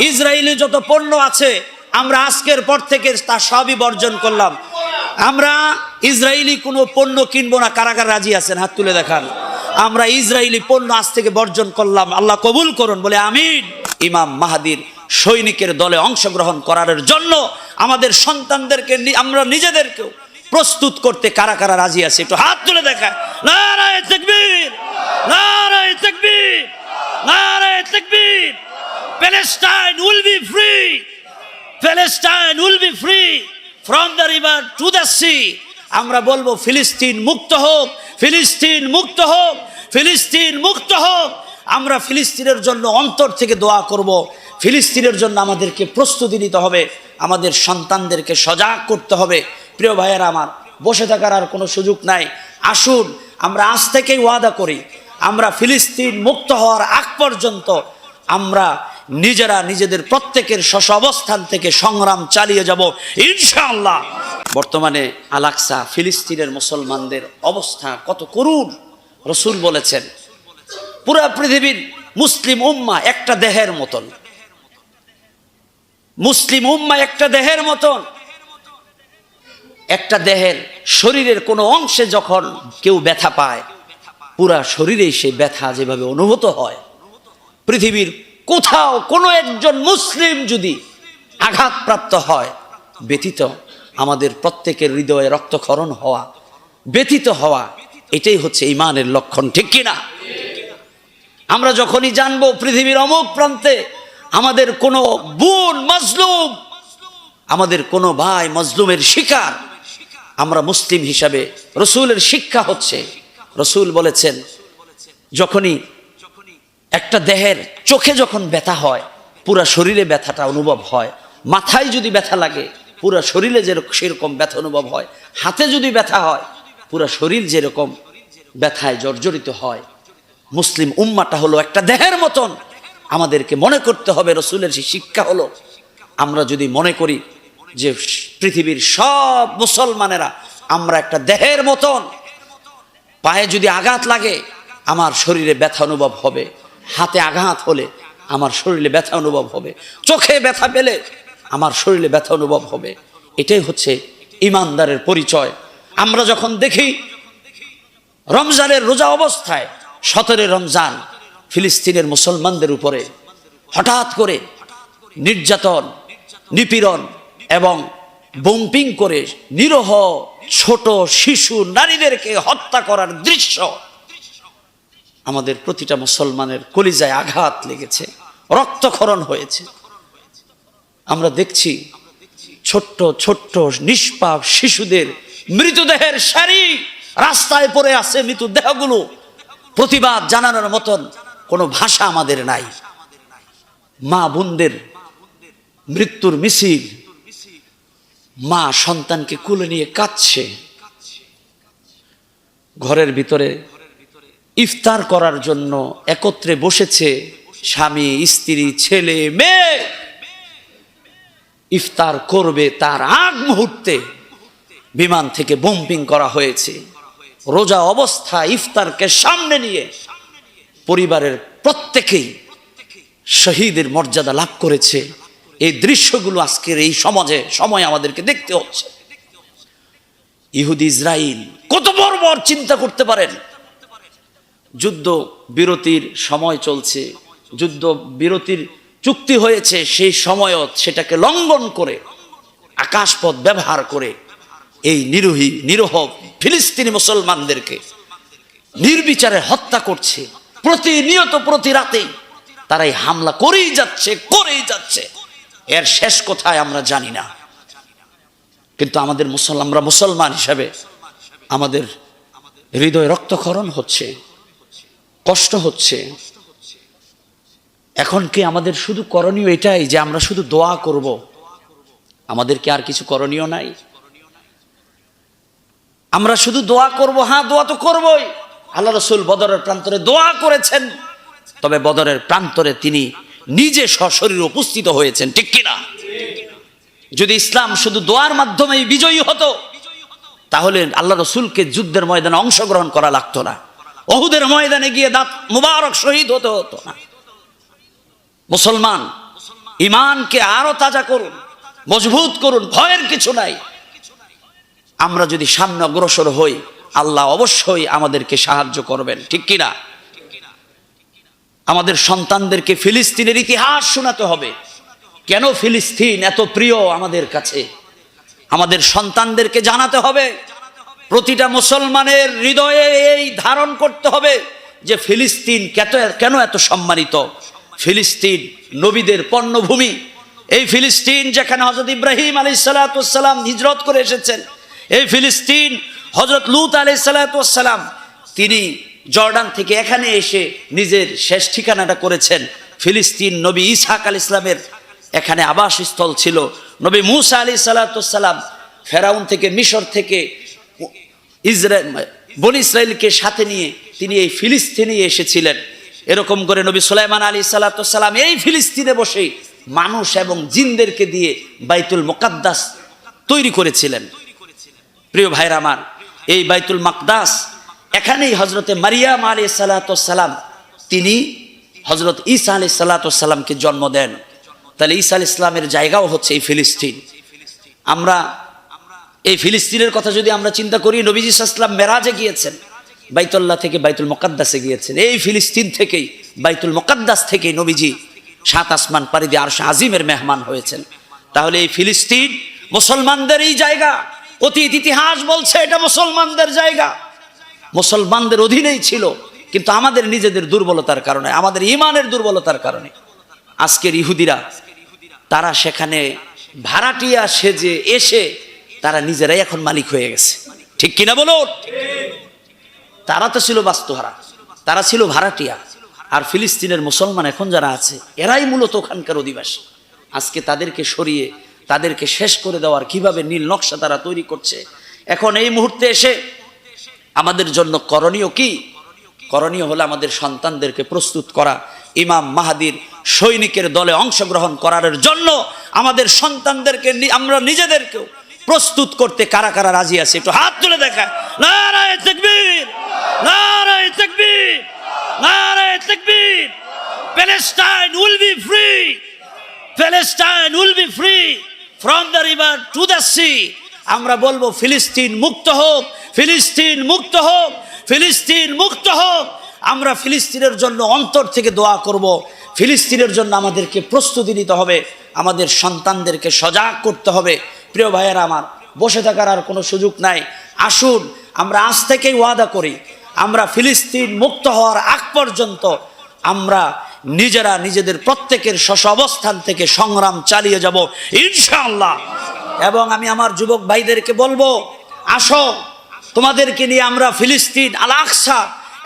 Israeli যত পণ্য আছে, আমরা আজকের পর থেকে তা সবই বর্জন করলাম। আমরা ইসরায়েলি কোনো পণ্য কিনবো না, কারাগার রাজি আছেন, হাত তুলে দেখান। আমরা ইসরায়েলি পণ্য আজ থেকে বর্জন করলাম, আল্লাহ কবুল করুন, বলে আমিন। ইমাম মাহাদির সৈনিকের দলে অংশগ্রহণ করার জন্য আমাদের সন্তানদেরকে নি- আমরা নিজেদেরকেও প্রস্তুত করতে কারা কারা রাজি আছে, একটু হাত তুলে দেখা নারায় তাকবীর নারায় তাকবীর নারায় তাকবীর Palestine will be free Palestine will be free from the river to the sea আমরা বলব, ফিলিস্তিন মুক্ত হোক, ফিলিস্তিন মুক্ত হোক, ফিলিস্তিন মুক্ত হোক। আমরা ফিলিস্তিনের জন্য অন্তর থেকে দোয়া করব। ফিলিস্তিনের জন্য আমাদেরকে প্রস্তুতি নিতে হবে। আমাদের সন্তানদেরকে সজাগ করতে হবে। প্রিয় ভাইয়েরা আমার, বসে থাকার আর কোনো সুযোগ নাই। আসুন, আমরা আজ থেকেই ওয়াদা করি, আমরা ফিলিস্তিন মুক্ত হওয়ার আগ পর্যন্ত আমরা নিজেরা নিজেদের প্রত্যেকের শশ অবস্থান থেকে সংগ্রাম চালিয়ে যাব, ইনশাআল্লাহ। বর্তমানে আলাক্সা, ফিলিস্তিনের মুসলমানদের অবস্থা কত করুণ, রসুল বলেছেন। পুরা পৃথিবীর মুসলিম উম্মা একটা দেহের মতন। মুসলিম উম্মা একটা দেহের মতন। একটা দেহের শরীরের কোনো অংশে যখন কেউ ব্যথা পায়, পুরা শরীরেই সেই ব্যথা যেভাবে অনুভূত হয়, পৃথিবীর কোথাও কোনো একজন মুসলিম যদি আঘাতপ্রাপ্ত হয় ব্যতীত আমাদের প্রত্যেকের হৃদয়ে রক্তক্ষরণ হওয়া ব্যতীত হওয়া, এটাই হচ্ছে ইমানের লক্ষণ, ঠিক কিনা? আমরা যখনই জানব পৃথিবীর অমুক প্রান্তে আমাদের কোনো বোন মজলুম, আমাদের কোনো ভাই মজলুমের শিকার, আমরা মুসলিম হিসাবে রসুলের শিক্ষা হচ্ছে, রসুল বলেছেন, যখনই একটা দেহের চোখে যখন ব্যথা হয়, পুরা শরীরে ব্যথাটা অনুভব হয়, মাথায় যদি ব্যথা লাগে, পুরা শরীরে যেরকম সেরকম ব্যথা অনুভব হয়, হাতে যদি ব্যথা হয়, পুরা শরীর যেরকম ব্যথায় জর্জরিত হয়। মুসলিম উম্মাটা হলো একটা দেহের মতন। আমাদেরকে মনে করতে হবে রসুলের শিক্ষা হলো, আমরা যদি মনে করি যে পৃথিবীর সব মুসলমানেরা আমরা একটা দেহের মতন। পায়ে যদি আঘাত লাগে, আমার শরীরে ব্যথা অনুভব হবে। হাতে আঘাত হলে আমার শরীরে ব্যথা অনুভব হবে। চোখে ব্যথা পেলে আমার শরীরে ব্যথা অনুভব হবে। এটাই হচ্ছে ইমানদারের পরিচয়। আমরা যখন দেখি রমজানের রোজা অবস্থায় সতেরো রমজান ফিলিস্তিনের মুসলমানদের উপরে হঠাৎ করে নির্যাতন, নিপীড়ন এবং বম্পিং করে নিরহ ছোট শিশু নারীদেরকে হত্যা করার দৃশ্য আমাদের প্রতিটা মুসলমানের কলিজায় আঘাত লেগেছে, রক্তক্ষরণ হয়েছে। আমরা দেখছি ছোট্ট ছোট্ট, নিষ্পাপ শিশুদের মৃতদেহের সারি রাস্তায় পড়ে আছে মৃতদেহগুলো। প্রতিবাদ জানানোর মতন কোনো ভাষা আমাদের নাই। মা বোনদের মৃত্যুর মিছিল, মা সন্তানকে কুলে নিয়ে কাঁদছে। ঘরের ভিতরে ইফতার করার জন্য একত্রে বসেছে স্বামী, স্ত্রী, ছেলে, মেয়ে। ইফতার করবে তার আগ মুহূর্তে বিমান থেকে বোম্পিং করা হয়েছে। রোজা অবস্থা ইফতারকে সামনে নিয়ে পরিবারের প্রত্যেকেই শহীদের মর্যাদা লাভ করেছে। এই দৃশ্যগুলো আজকের এই সমাজে সময় আমাদেরকে দেখতে হচ্ছে। ইহুদি ইসরায়েল কত বর্বর চিন্তা করতে পারেন? যুদ্ধ বিরতির সময় চলছে। যুদ্ধ বিরতির চুক্তি হয়েছে সেই সময়ও সেটাকে লঙ্ঘন করে, আকাশপথ ব্যবহার করে এই নিরোহী, নিরহ ফিলিস্তিনি মুসলমানদেরকে নির্বিচারে হত্যা করছে। প্রতিনিয়ত প্রতি রাতেই তারাই হামলা করেই যাচ্ছে করেই যাচ্ছে। এর শেষ কোথায় আমরা জানি না। কিন্তু আমাদের মুসল আমরা মুসলমান হিসাবে আমাদের হৃদয় রক্তক্ষরণ হচ্ছে। কষ্ট হচ্ছে। এখন কি আমাদের শুধু করণীয় এটাই যে আমরা শুধু দোয়া করব? আমাদের কি আর কিছু করণীয় নাই? আমরা শুধু দোয়া করব হ্যাঁ দোয়া তো করবই। আল্লাহ রসুল বদরের প্রান্তরে দোয়া করেছেন। তবে বদরের প্রান্তরে তিনি নিজে সশরীরে উপস্থিত হয়েছেন, ঠিক কিনা? যদি ইসলাম শুধু দোয়ার মাধ্যমেই বিজয়ী হতো, তাহলে আল্লাহ রসুলকে যুদ্ধের ময়দানে অংশগ্রহণ করা লাগতো না। অহুদের ময়দানে গিয়ে দাঁত মুবারক শহীদ হতে হতো না। মুসলমান, ইমানকে আরও তাজা করুন, মজবুত করুন, ভয়ের কিছু নাই। আমরা যদি সামনে অগ্রসর হই, আল্লাহ অবশ্যই আমাদেরকে সাহায্য করবেন, ঠিক কিনা? আমাদের সন্তানদেরকে ফিলিস্তিনের ইতিহাস শোনাতে হবে। কেন ফিলিস্তিন এত প্রিয় আমাদের কাছে? আমাদের সন্তানদেরকে জানাতে হবে প্রতিটা মুসলমানের হৃদয়ে এই ধারণ করতে হবে যে ফিলিস্তিন কেত কেন এত সম্মানিত? ফিলিস্তিন নবীদের পণ্যভূমি। এই ফিলিস্তিন যেখানে হজরত ইব্রাহিম আলী সালাতাম হিজরত করে এসেছেন, এই ফিলিস্তিন হজরত লুত আলী সালাতাম তিনি জর্ডান থেকে এখানে এসে নিজের শেষ ঠিকানাটা করেছেন। ফিলিস্তিন নবী ইসাক আল ইসলামের এখানে আবাসস্থল ছিল। নবী মুসা আলি সালাতাম ফেরাউন থেকে মিশর থেকে ইসরায়েল, বন ইসরায়েলকে সাথে নিয়ে তিনি এই ফিলিস্তিনে এসেছিলেন। এরকম করে নবী সুলাইমান আলী সালাতাম এই ফিলিস্তিনে বসে মানুষ এবং জিনদেরকে দিয়ে বাইতুল মোকাদ্দাস তৈরি করেছিলেন। প্রিয় ভাইরা আমার, এই বাইতুল মাকদাস, এখানেই হজরতে মারিয়াম আলী সালাতাম তিনি হজরত ঈসা আলী সালাতামকে জন্ম দেন। তাহলে ঈসা আল ইসলামের জায়গাও হচ্ছে এই ফিলিস্তিন। আমরা এই ফিলিস্তিনের কথা যদি আমরা চিন্তা করি, নবীজি ইসলাম মেরাজে গিয়েছেন। বাইতুল্লাহ থেকে বাইতুল মোকাদ্দাসে গিয়েছেন। এই ফিলিস্তিন থেকেই, বাইতুল মোকাদ্দাস থেকেই নবীজি সাত আসমান পাড়ি দিয়ে আর আজিমের মেহমান হয়েছেন। তাহলে এই ফিলিস্তিন মুসলমানদের এই জায়গা। অতীত ইতিহাস বলছে এটা মুসলমানদের জায়গা। মুসলমানদের অধীনেই ছিল, কিন্তু আমাদের নিজেদের দুর্বলতার কারণে, আমাদের ইমানের দুর্বলতার কারণে। আজকের ইহুদিরা, তারা সেখানে ভাড়াটিয়া সেজে এসে তারা নিজেরাই এখন মালিক হয়ে গেছে। ঠিক কিনা বলো তারা তো ছিল বাস্তুহারা তারা ছিল ভাড়াটিয়া। আর ফিলিস্তিনের মুসলমান এখন যারা আছে এরাই মূলত ওখানকার অধিবাসী। আজকে তাদেরকে সরিয়ে তাদেরকে শেষ করে দেওয়ার কীভাবে নীল নকশা তারা তৈরি করছে এখন এই মুহূর্তে এসে আমাদের জন্য করণীয় কি? করণীয় হলো আমাদের সন্তানদেরকে প্রস্তুত করা ইমাম মাহাদির সৈনিকের দলে অংশগ্রহণ করার জন্য আমাদের সন্তানদেরকে আমরা নিজেদেরকেও প্রস্তুত করতে কারা কারা রাজি আছে? একটু হাত তুলে দেখা নারায় তাকবীর নারায় তাকবীর নারায় তাকবীর। Palestine will be free, Palestine will be free from the river to the sea. আমরা বলব, ফিলিস্তিন মুক্ত হোক, ফিলিস্তিন মুক্ত হোক, ফিলিস্তিন মুক্ত হোক। আমরা ফিলিস্তিনের জন্য অন্তর থেকে দোয়া করব। ফিলিস্তিনের জন্য আমাদেরকে প্রস্তুতি নিতে হবে। আমাদের সন্তানদেরকে সজাগ করতে হবে। প্রিয় ভাইয়েরা আমার, বসে থাকার আর কোনো সুযোগ নাই। আসুন, আমরা আজ থেকেই ওয়াদা করি, আমরা ফিলিস্তিন মুক্ত হওয়ার আগ পর্যন্ত আমরা নিজেরা নিজেদের প্রত্যেকের শশ অবস্থান থেকে সংগ্রাম চালিয়ে যাব, ইনশাআল্লাহ। এবং আমি আমার যুবক ভাইদেরকে বলব, আসো, তোমাদেরকে নিয়ে আমরা ফিলিস্তিন আল আকসা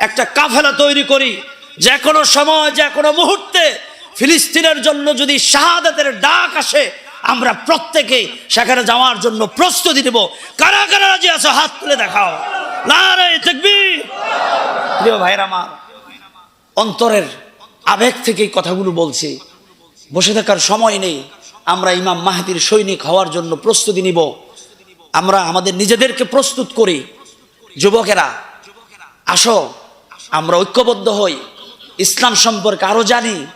একটা কাফেলা তৈরি করি। যে কোনো সময়, যে কোনো মুহূর্তে ফিলিস্তিনের জন্য যদি শাহাদাতের ডাক আসে আমরা প্রত্যেকে সেখানে যাওয়ার জন্য প্রস্তুতি দেব কারা কারা রাজি আছো? হাত তুলে দেখাও। প্রিয় ভাইরা আমার, অন্তরের আবেগ থেকেই কথাগুলো বলছি। বসে থাকার সময় নেই। আমরা ইমাম মাহাতির সৈনিক হওয়ার জন্য প্রস্তুতি নিব। আমরা আমাদের নিজেদেরকে প্রস্তুত করি। যুবকেরা, আসো। আমরা ঐক্যবদ্ধ হই। ইসলাম সম্পর্কে আরও জানি।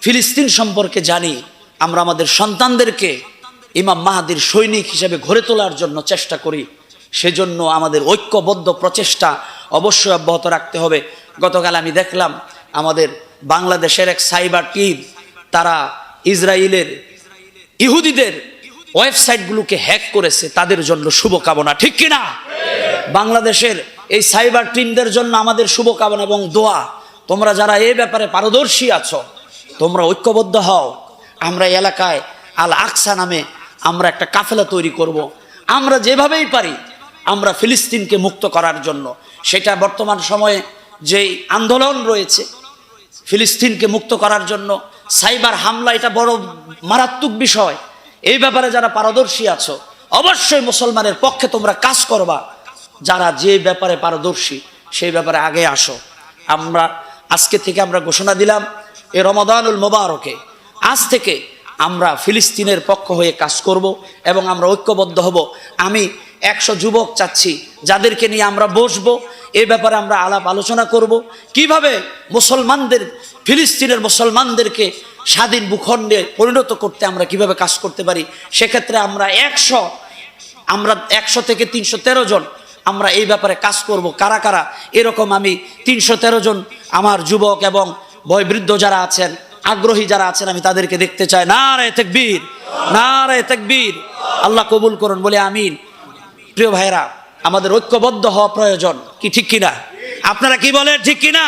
ফিলিস্তিন সম্পর্কে জানি। আমরা আমাদের সন্তানদেরকে ইমাম মাহাদির সৈনিক হিসেবে গড়ে তোলার জন্য চেষ্টা করি। সেজন্য আমাদের ঐক্যবদ্ধ প্রচেষ্টা অবশ্যই অব্যাহত রাখতে হবে। গতকাল আমি দেখলাম আমাদের বাংলাদেশের এক সাইবার টিম, তারা ইসরায়েলের ইহুদিদের ওয়েবসাইটগুলোকে হ্যাক করেছে, তাদের জন্য শুভকামনা, ঠিক কিনা? বাংলাদেশের এই সাইবার টিমদের জন্য আমাদের শুভকামনা এবং দোয়া। তোমরা যারা এই ব্যাপারে পারদর্শী আছো, তোমরা ঐক্যবদ্ধ হও। আমরা এলাকায় আল আকসা নামে আমরা একটা কাফেলা তৈরি করব। আমরা যেভাবেই পারি, আমরা ফিলিস্তিনকে মুক্ত করার জন্য। সেটা বর্তমান সময়ে যেই আন্দোলন রয়েছে, ফিলিস্তিনকে মুক্ত করার জন্য, সাইবার হামলা এটা বড় মারাত্মক বিষয়। এই ব্যাপারে যারা পারদর্শী আছো, অবশ্যই মুসলমানের পক্ষে তোমরা কাজ করবা। যারা যে ব্যাপারে পারদর্শী, সেই ব্যাপারে আগে আসো। আমরা, আজকে থেকে আমরা ঘোষণা দিলাম, এ রমাদানুল মোবারকে আজ থেকে আমরা ফিলিস্তিনের পক্ষ হয়ে কাজ করব এবং আমরা ঐক্যবদ্ধ হব। আমি একশো যুবক চাচ্ছি, যাদেরকে নিয়ে আমরা বসবো, এ ব্যাপারে আমরা আলাপ আলোচনা করব। কীভাবে মুসলমানদের, ফিলিস্তিনের মুসলমানদেরকে স্বাধীন ভূখণ্ডে পরিণত করতে আমরা কীভাবে কাজ করতে পারি, সেক্ষেত্রে আমরা একশো আমরা একশো থেকে তিনশো তেরো জন আমরা এই ব্যাপারে কাজ করব। কারা কারা? এরকম আমি তিনশো তেরো জন আমার যুবক এবং বয়বৃদ্ধ যারা আছেন আগ্রহী যারা আছেন, আমি তাদেরকে দেখতে চাই। না রে তেকবীর না রে তেকবীর। আল্লাহ কবুল করুন, বলে আমিন। প্রিয় ভাইরা আমাদের ঐক্যবদ্ধ হওয়া প্রয়োজন, কি ঠিক কিনা? আপনারা কি বলেন, ঠিক কিনা?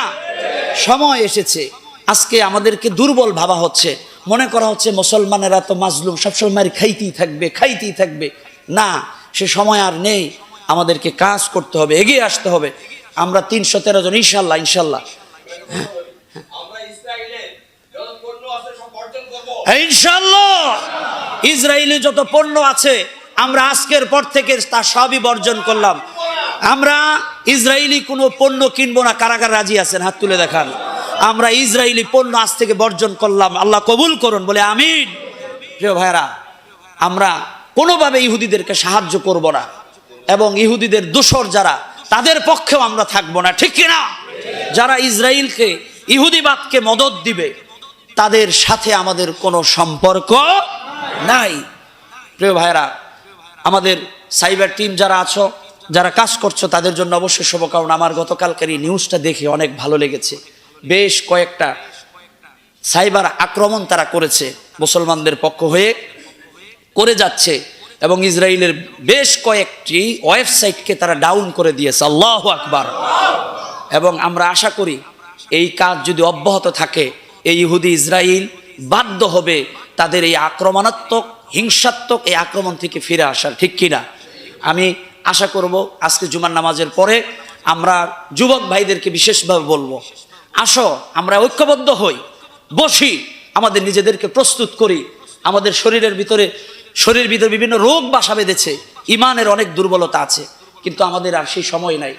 সময় এসেছে। আজকে আমাদেরকে দুর্বল ভাবা হচ্ছে। মনে করা হচ্ছে মুসলমানেরা তো মাজলুম, সবসময় খাইতেই থাকবে খাইতেই থাকবে। না, সে সময় আর নেই। আমাদেরকে কাজ করতে হবে, এগিয়ে আসতে হবে। আমরা তিনশো তেরো জন, ইনশাল্লাহ ইনশাল্লাহ আমরা ইসরায়েলের যত পণ্য আছে সব বর্জন করব ইনশাল্লাহ ইসরায়েলি যত পণ্য আছে, আমরা আজকের পর থেকে তা সবই বর্জন করলাম। আমরা ইসরায়েলি কোনো পণ্য কিনবো না, কারাগার রাজি আছেন, হাত তুলে দেখান। আমরা ইসরায়েলি পণ্য আজ থেকে বর্জন করলাম, আল্লাহ কবুল করুন, বলে আমিন। প্রিয় ভাইরা আমরা কোনোভাবে ইহুদিদেরকে সাহায্য করব না, এবং ইহুদিদের দোসর যারা, তাদের পক্ষেও আমরা থাকব না, ঠিক কিনা? যারা ইসরায়েলকে, ইহুদিবাদকে মদত দিবে তাদের সাথে আমাদের কোনো সম্পর্ক নাই। প্রিয় ভাইরা আমাদের সাইবার টিম যারা আছো, যারা কাজ করছ, তাদের জন্য অবশ্যই শুভকামনা। আমার গতকালকার এই নিউজটা দেখে অনেক ভালো লেগেছে। বেশ কয়েকটা সাইবার আক্রমণ তারা করেছে, মুসলমানদের পক্ষ হয়ে করে যাচ্ছে এবং ইসরায়েলের বেশ কয়েকটি ওয়েবসাইটকে তারা ডাউন করে দিয়েছে। আল্লাহ আকবার। এবং আমরা আশা করি, এই কাজ যদি অব্যাহত থাকে এই ইহুদি ইসরায়েল বাধ্য হবে তাদের এই আক্রমণাত্মক, হিংসাত্মক এই আক্রমণ থেকে ফিরে আসার, ঠিক কিনা? আমি আশা করব আজকে জুমার নামাজের পরে আমরা যুবক ভাইদেরকে বিশেষভাবে বলব, আসো, আমরা ঐক্যবদ্ধ হই, বসি, আমাদের নিজেদেরকে প্রস্তুত করি, আমাদের শরীরের ভিতরে শরীরের ভিতরে বিভিন্ন রোগ বাসা বেঁধেছে, ইমানের অনেক দুর্বলতা আছে, কিন্তু আমাদের আর সেই সময় নাই।